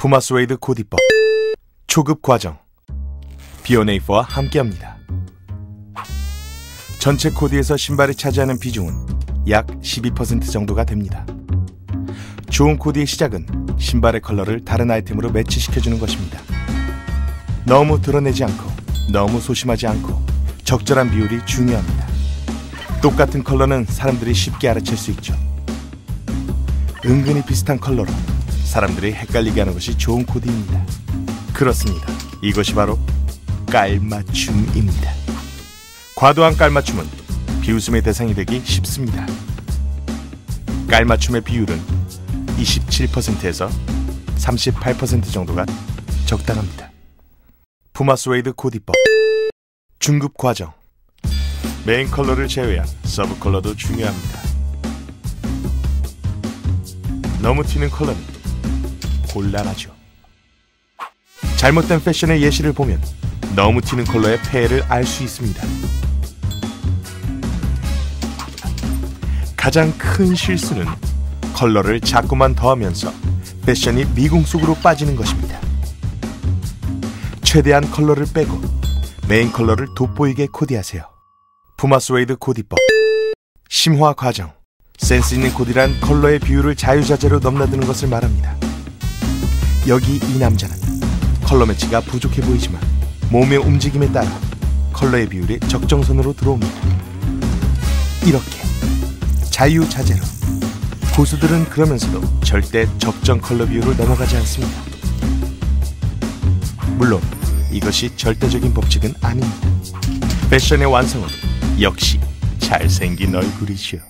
푸마스웨이드 코디법 초급 과정 비오네이프와 함께합니다. 전체 코디에서 신발이 차지하는 비중은 약 12% 정도가 됩니다. 좋은 코디의 시작은 신발의 컬러를 다른 아이템으로 매치시켜주는 것입니다. 너무 드러내지 않고 너무 소심하지 않고 적절한 비율이 중요합니다. 똑같은 컬러는 사람들이 쉽게 알아챌 수 있죠. 은근히 비슷한 컬러로 사람들이 헷갈리게 하는 것이 좋은 코디입니다. 그렇습니다. 이것이 바로 깔맞춤입니다. 과도한 깔맞춤은 비웃음의 대상이 되기 쉽습니다. 깔맞춤의 비율은 27%에서 38% 정도가 적당합니다. 푸마스웨이드 코디법 중급 과정 메인 컬러를 제외한 서브 컬러도 중요합니다. 너무 튀는 컬러는 곤란하죠. 잘못된 패션의 예시를 보면 너무 튀는 컬러의 폐해를 알 수 있습니다. 가장 큰 실수는 컬러를 자꾸만 더하면서 패션이 미궁 속으로 빠지는 것입니다. 최대한 컬러를 빼고 메인 컬러를 돋보이게 코디하세요. 푸마스웨이드 코디법 심화 과정 센스 있는 코디란 컬러의 비율을 자유자재로 넘나드는 것을 말합니다. 여기 이 남자는 컬러 매치가 부족해 보이지만 몸의 움직임에 따라 컬러의 비율이 적정선으로 들어옵니다. 이렇게 자유자재로 고수들은 그러면서도 절대 적정 컬러 비율을 넘어가지 않습니다. 물론 이것이 절대적인 법칙은 아닙니다. 패션의 완성은 역시 잘생긴 얼굴이죠.